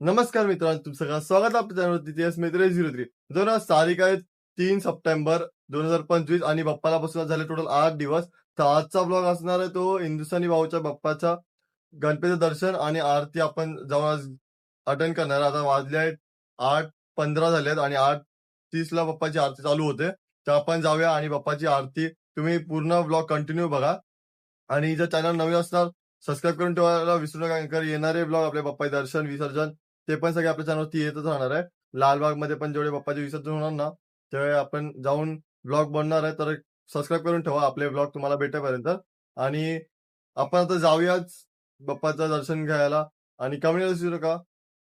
नमस्कार मित्रांनो तुमचं सगळं स्वागत आहे आपल्या चॅनलवरती मित्र झिरो थ्री. दोन हजार तारीख आहे तीन सप्टेंबर दोन हजार पंचवीस आणि बाप्पाला बसून झाले टोटल आठ दिवस. तर आजचा ब्लॉग असणार आहे तो हिंदुस्थानी भाऊच्या बाप्पाचा गणपतीचं दर्शन आणि आरती आपण जाऊन आज अटेंड करणार आता वाजले आहेत आठ पंधरा झाले आहेत आणि आठ तीस ला बाप्पाची आरती चालू होते. तर आपण जाऊया आणि बाप्पाची आरती तुम्ही पूर्ण ब्लॉग कंटिन्यू बघा. आणि जर चॅनल नवीन असणार सबस्क्राईब करून ठेवायला विसरू नका येणारे ब्लॉग आपले बाप्पाचे दर्शन विसर्जन ते पण सगळे आपल्या चॅनलवरती येतच राहणार आहे. लालबागमध्ये पण जेवढे बाप्पाचे विसर्जन होणार ना तेवढे आपण जाऊन ब्लॉग बनणार आहे. तर सबस्क्राईब करून ठेवा. आपले ब्लॉग तुम्हाला भेटेपर्यंत. आणि आपण आता जाऊयाच बाप्पाचं दर्शन घ्यायला. आणि कमेंट विसरू नका.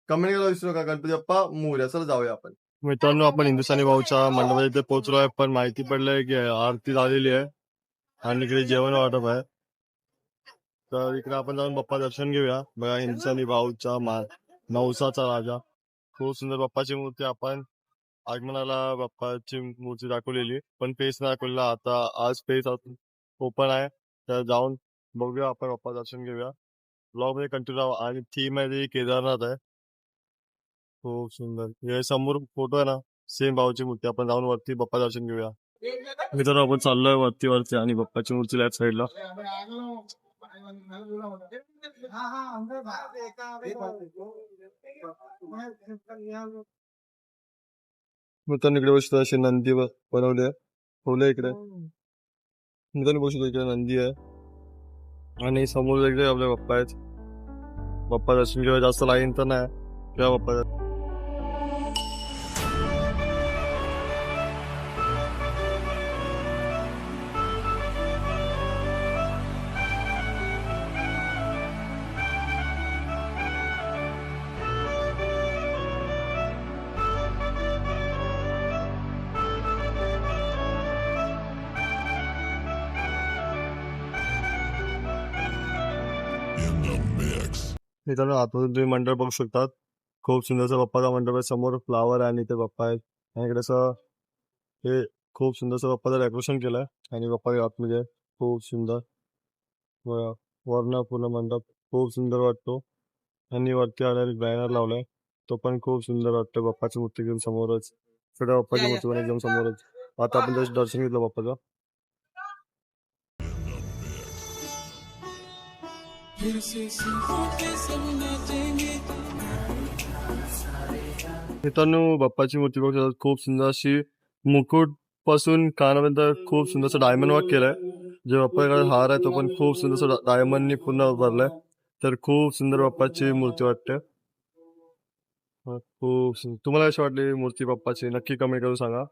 कमेंट करायला विसरू नका. गणपती बाप्पा मोर्या. चला जाऊया आपण. मित्रांनो आपण हिंदुस्थानी भाऊच्या मंडपात इथे पोहोचलो आहे. पण माहिती पडलंय की आरती झालेली आहे. आणि इकडे जेवण वाटप आहे. तर इकडे आपण जाऊन बाप्पा दर्शन घेऊया. बघा हिंदुस्थानी भाऊचा मा नवसाचा राजा. खूप सुंदर बाप्पाची मूर्ती आपण आगमनाला बाप्पाची मूर्ती दाखवलेली पण पेस दाखवलेला आता आज पेस ओपन आहे. तर जाऊन बघूया आपण बाप्पा दर्शन घेऊया. ब्लॉगमध्ये कंटिन्यू राहा. आणि थीम आहे ती केदारनाथ आहे. खूप सुंदर. हे समोर फोटो आहे ना? सेम भाऊची मूर्ती. आपण जाऊन वरती बाप्पा दर्शन घेऊया. मित्रांनो आपण चाललोय वरती वरती. आणि बाप्पाची मूर्ती लेफ्ट साईडला मित्रांनो इकडे बसतो असे नंदी बनवले ठेवले इकडे. मित्रांनो बसतो इकडे नंदी आहे. आणि समोर इकडे आपले बाप्पा आहेत. बाप्पा दर्शन किंवा जास्त लाईन तर नाही. किंवा बाप्पा मित्रांनो आतमधून तुम्ही मंडळ बघू शकतात. खूप सुंदरसा बाप्पाचा मंडप आहे. समोर फ्लावर आहे आणि ते बाप्पा आहेत. आणि इकडे असं हे खूप सुंदरसं बाप्पाचं डेकोरेशन केलंय. आणि बाप्पा आतमध्ये आहे. खूप सुंदर वर्ण पूर्ण मंडप. खूप सुंदर वाटतो. आणि वरती आल्यावर बॅनर लावलाय. तो पण खूप सुंदर वाटतो बाप्पाची मूर्ती घेऊन समोरच. छोट्या बाप्पाची मूर्ती पण एकदम समोरच. आता आपण दर्शन घेतलं बाप्पाचं मित्रांनो बाप्पाची मूर्ती बघू शकतात खूप सुंदर अशी मुकुटपासून कानापर्यंत खूप सुंदरसं डायमंड वर्क केलंय. जे बाप्पाकडे हार आहे तो पण खूप सुंदरसं डायमंडनी पूर्ण उभारलाय. तर खूप सुंदर बाप्पाची मूर्ती वाटते. खूप सुंदर. तुम्हाला अशी वाटली मूर्ती बाप्पाची? नक्की कमेंट करून सांगा.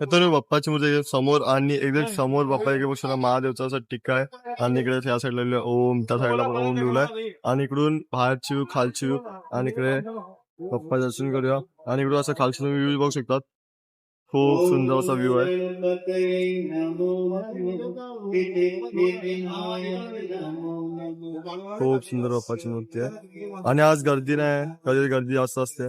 मित्रांनो बाप्पाची मूर्ती समोर आणि एकदम समोर बाप्पा बघू शकता महादेवचा असा टिक्का आहे. आणि इकडे त्या साईडला ओम त्या साईडला पण ओम लिहिलाय आणि इकडून बाहेरची खालची आणि इकडे बाप्पा दर्शन करूया. आणि इकडून असं खालची तुम्ही व्ह्यू बघू शकतात. खूप सुंदर असा व्ह्यू आहे. खूप सुंदर बाप्पाची मूर्ती आहे. आणि आज गर्दी नाही कधी गर्दी जास्त असते.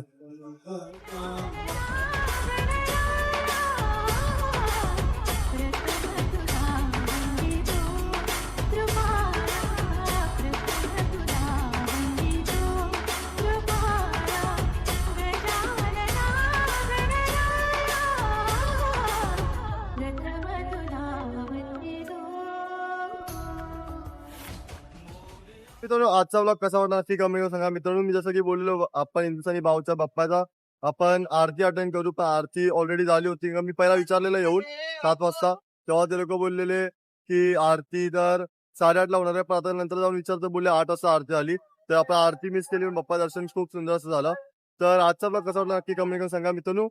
मित्रांनो आजचा ब्लॉग कसा वाटला नक्की कमेंट करून सांगा. मित्रांनो मी जसं की बोललो आपण हिंदुस्थानी भाऊच्या बाप्पाचा आपण आरती अटेंड करू पण आरती ऑलरेडी झाली होती. मी पहिला विचारलेलं येऊन सात वाजता तेव्हा ते लोक बोललेले की आरती तर साडेआठला होणार आहे पण आता नंतर जाऊन विचारतो बोलले आठ वाजता आरती आली तर आपण आरती मिस केली बाप्पा दर्शन खूप सुंदर असं झालं. तर आजचा ब्लॉग कसा वाटला नक्की कमेंट करून सांगा. मित्रांनो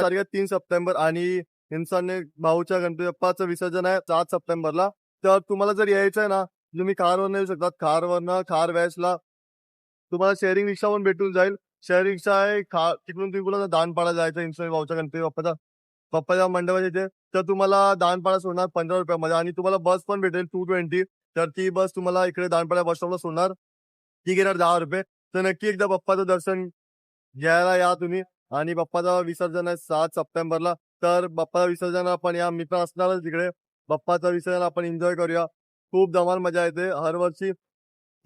तारीख तीन सप्टेंबर आणि इन्सानने भाऊच्या गणपती बाप्पाचं विसर्जन आहे सात सप्टेंबरला. तर तुम्हाला जर यायचं आहे ना म्हणजे तुम्ही कारवरनं येऊ शकतात. कारवरनं खार व्यासला तुम्हाला शेअरिंग रिक्षा पण भेटून जाईल. शेअरिंग रिक्षा आहे खा तिकडून तुम्ही कुठं दानपाडा जायचं इन्शुरन्स भाऊच्या गणपती बाप्पाचा पप्पाच्या मंडपाच्या इथे तर तुम्हाला दानपाडा सोडणार पंधरा रुपयामध्ये आणि तुम्हाला बस पण भेटेल टू ट्वेंटी तर ती बस तुम्हाला इकडे दानपाडा बस स्टॉपला सोडणार. ती घेणार दहा रुपये. तर नक्की एकदा बाप्पाचं दर्शन घ्यायला या तुम्ही. आणि बाप्पाचा विसर्जन आहे सात सप्टेंबरला. तर बाप्पाचं विसर्जन आपण या मित्र असणारच तिकडे. बाप्पाचं विसर्जन आपण एन्जॉय करूया. खूप धमाल मजा येते. हर वर्षी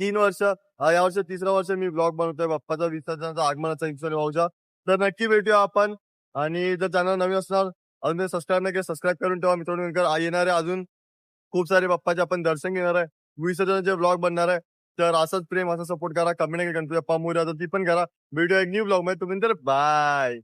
तीन वर्ष या वर्षी तिसरं वर्ष मी ब्लॉग बनवतोय. बाप्पाचा विसर्जनाचा आगमनाचा इन्सुलिन भाऊचा तर नक्की भेटूया आपण. आणि जर चॅनल नवीन असणार अजून सबस्क्राईब नाही केलं सबस्क्राईब करून ठेवा. मित्रांनो येणारे अजून. खूप सारे बाप्पाचे आपण दर्शन घेणार आहे. विसर्जनाचे ब्लॉग बनणार आहे. तर असंच प्रेम असा सपोर्ट करा. कमेंट गणपती बाप्पा मोरया तर ती पण करा. व्हिडिओ एक न्यू ब्लॉगमध्ये. तुम्ही तर बाय